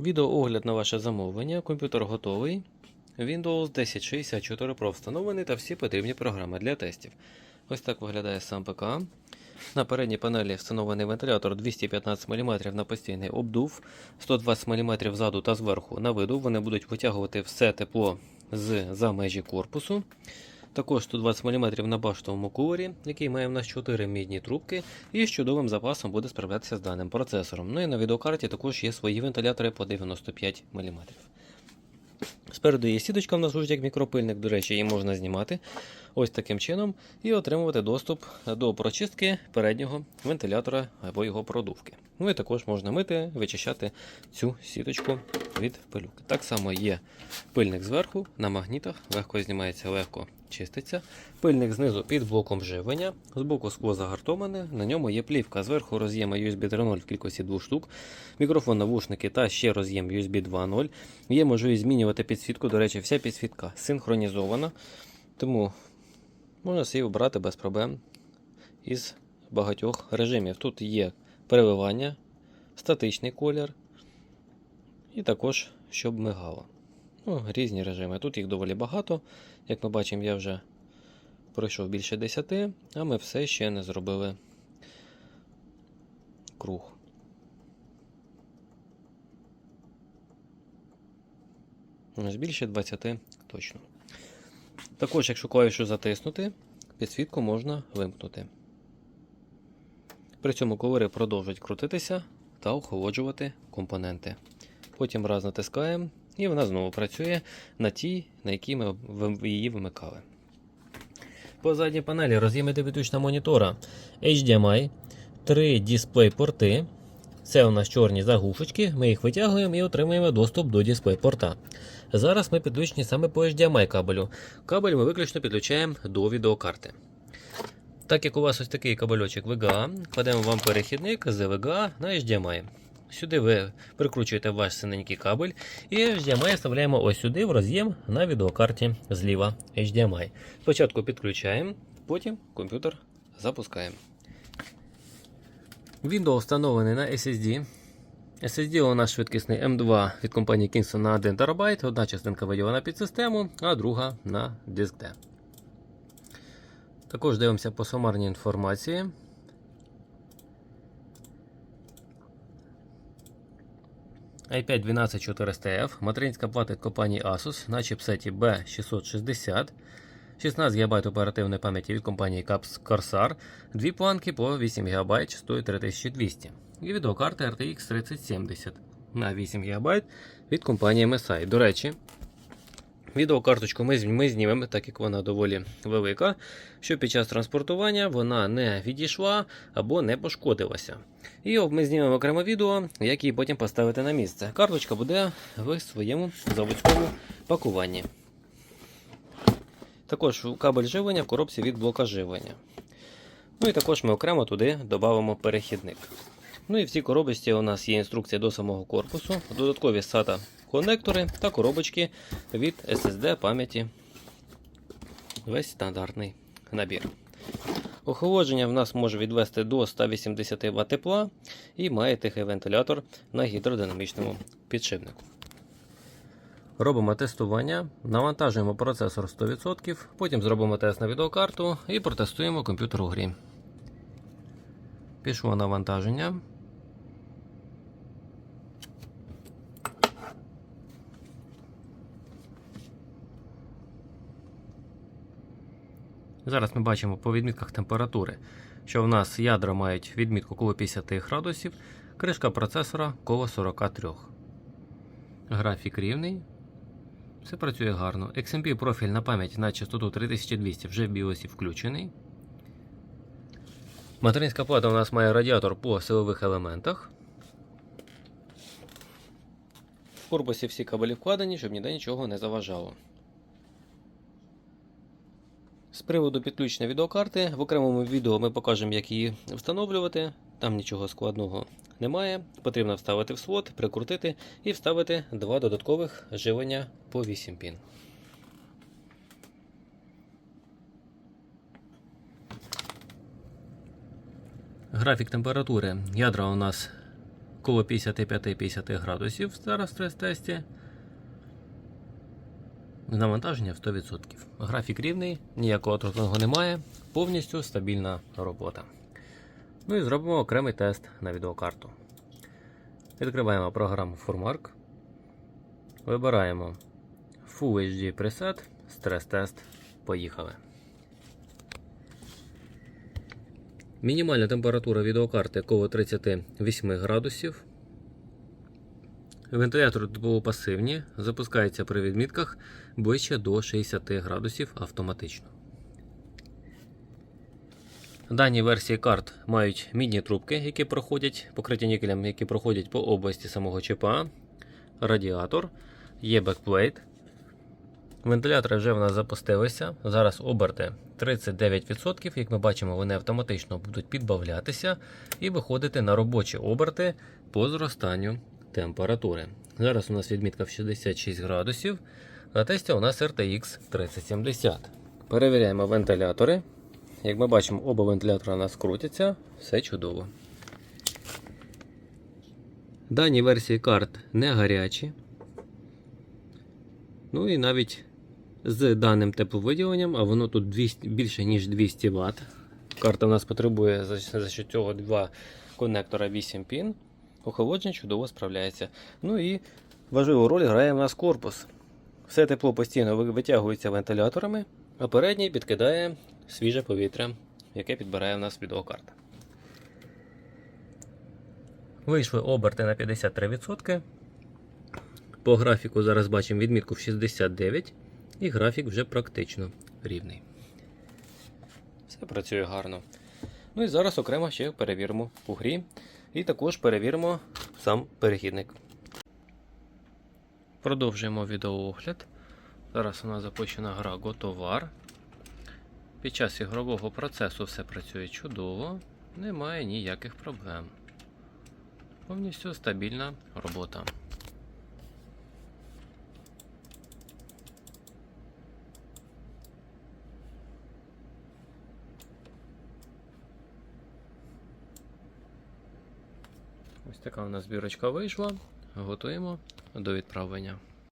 Відеоогляд на ваше замовлення. Комп'ютер готовий. Windows 1064 Pro встановлений та всі потрібні програми для тестів. Ось так виглядає сам ПК. На передній панелі встановлений вентилятор 215 мм на постійний обдув, 120 мм ззаду та зверху на виду. Вони будуть витягувати все тепло з за межі корпусу. Також 120 мм на баштовому кулері, який має в нас 4 мідні трубки, і з чудовим запасом буде справлятися з даним процесором. Ну і на відеокарті також є свої вентилятори по 95 мм. Спереду є сіточка в нас як мікропильник, до речі, її можна знімати ось таким чином і отримувати доступ до прочистки переднього вентилятора або його продувки. Ну і також можна мити, вичищати цю сіточку від пилюки. Так само є пильник зверху на магнітах, легко знімається, легко чиститься. Пильник знизу під блоком живлення, боку скло загартоване, на ньому є плівка. Зверху роз'єм USB 3.0 в кількості двох штук, мікрофон, навушники та ще роз'єм USB 2.0. Є можливість змінювати підсвітку. До речі, вся підсвітка синхронізована, тому можна собі обрати без проблем із багатьох режимів. Тут є переливання, статичний колір і також щоб мигало. Ну, різні режими. Тут їх доволі багато. Як ми бачимо, я вже пройшов більше 10, а ми все ще не зробили круг. Ось більше 20 точно. Також, якщо клавішу затиснути, підсвітку можна вимкнути. При цьому ковери продовжують крутитися та охолоджувати компоненти. Потім раз натискаємо, і вона знову працює на тій, на якій ми її вимикали. По задній панелі роз'єми підключення монітора HDMI, три дисплей-порти. Це у нас чорні заглушечки, ми їх витягуємо і отримуємо доступ до дисплей-порта. Зараз ми підключені саме по HDMI кабелю. Кабель ми виключно підключаємо до відеокарти. Так як у вас ось такий кабельочок VGA, кладемо вам перехідник з VGA на HDMI. Сюди ви прикручуєте ваш синенький кабель і HDMI вставляємо ось сюди в роз'єм на відеокарті зліва HDMI. Спочатку підключаємо, потім комп'ютер запускаємо. Windows встановлений на SSD. SSD у нас швидкісний M2 від компанії Kingston на 1 ТБ. Одна частинка виділена під систему, а друга на диск D. Також дивимося по сумарній інформації. i5 12400F, материнська плата від компанії Asus на чіпсеті B660, 16 ГБ оперативної пам'яті від компанії Caps Corsair, дві планки по 8 ГБ частотою 3200 і відеокарта RTX 3070 на 8 ГБ від компанії MSI. До речі, Відеокарточку ми, ми знімемо, так як вона доволі велика, щоб під час транспортування вона не відійшла або не пошкодилася. І ми знімемо окреме відео, як її потім поставити на місце. Карточка буде в своєму заводському пакуванні. Також кабель живлення в коробці від блока живлення. Ну і також ми окремо туди додамо перехідник. Ну і в цій коробочці у нас є інструкція до самого корпусу, додаткові SATA конектори та коробочки від SSD пам'яті. Весь стандартний набір. Охолодження в нас може відвести до 180 Вт тепла і має тихий вентилятор на гідродинамічному підшипнику. Робимо тестування, навантажуємо процесор 100%, потім зробимо тест на відеокарту і протестуємо комп'ютер у грі. Пішло навантаження. Зараз ми бачимо по відмітках температури, що в нас ядра мають відмітку коло 50 градусів, кришка процесора коло 43. Графік рівний. Все працює гарно. XMP профіль на пам'ять на частоту 3200 вже в BIOS включений. Материнська плата у нас має радіатор по силових елементах. В корпусі всі кабелі вкладені, щоб ніде нічого не заважало. З приводу підключення відеокарти, в окремому відео ми покажемо, як її встановлювати. Там нічого складного немає. Потрібно вставити в слот, прикрутити і вставити два додаткових живлення по 8 пін. Графік температури. Ядра у нас коло 55-50 градусів зараз в стрес-тесті. Навантаження в 100%. Графік рівний, ніякого тротного немає, повністю стабільна робота. Ну і зробимо окремий тест на відеокарту. Відкриваємо програму Formark. Вибираємо Full HD Preset, стрес-тест. Поїхали. Мінімальна температура відеокарти коло 38 градусів. Вентилятор пасивні, запускається при відмітках ближче до 60 градусів автоматично. Дані версії карт мають мідні трубки, які проходять покриті нікелем, які проходять по області самого ЧПА, радіатор, є бекплейт. Вентилятори вже в нас запустилися. Зараз оберти 39%. Як ми бачимо, вони автоматично будуть підбавлятися і виходити на робочі оберти по зростанню температури. Зараз у нас відмітка в 66 градусів. На тесті у нас RTX 3070. Перевіряємо вентилятори. Як ми бачимо, оба вентилятора у нас крутяться, все чудово. Дані версії карт не гарячі. Ну і навіть з даним тепловиділенням, а воно тут 200, більше ніж 200 Вт. Карта у нас потребує за, що цього два конектора 8 пін. Охолодження чудово справляється. Ну і важливу роль грає в нас корпус. Все тепло постійно витягується вентиляторами, а передній підкидає свіже повітря, яке підбирає в нас відеокарта. Вийшли оберти на 53%. По графіку зараз бачимо відмітку в 69 і графік вже практично рівний. Все працює гарно. Ну і зараз окремо ще перевіримо по грі. І також перевіримо сам перехідник. Продовжуємо відеоогляд. Зараз у нас запущена гра Готовар. Під час ігрового процесу все працює чудово, немає ніяких проблем. Повністю стабільна робота. Ось така у нас збірочка вийшла. Готуємо до відправлення.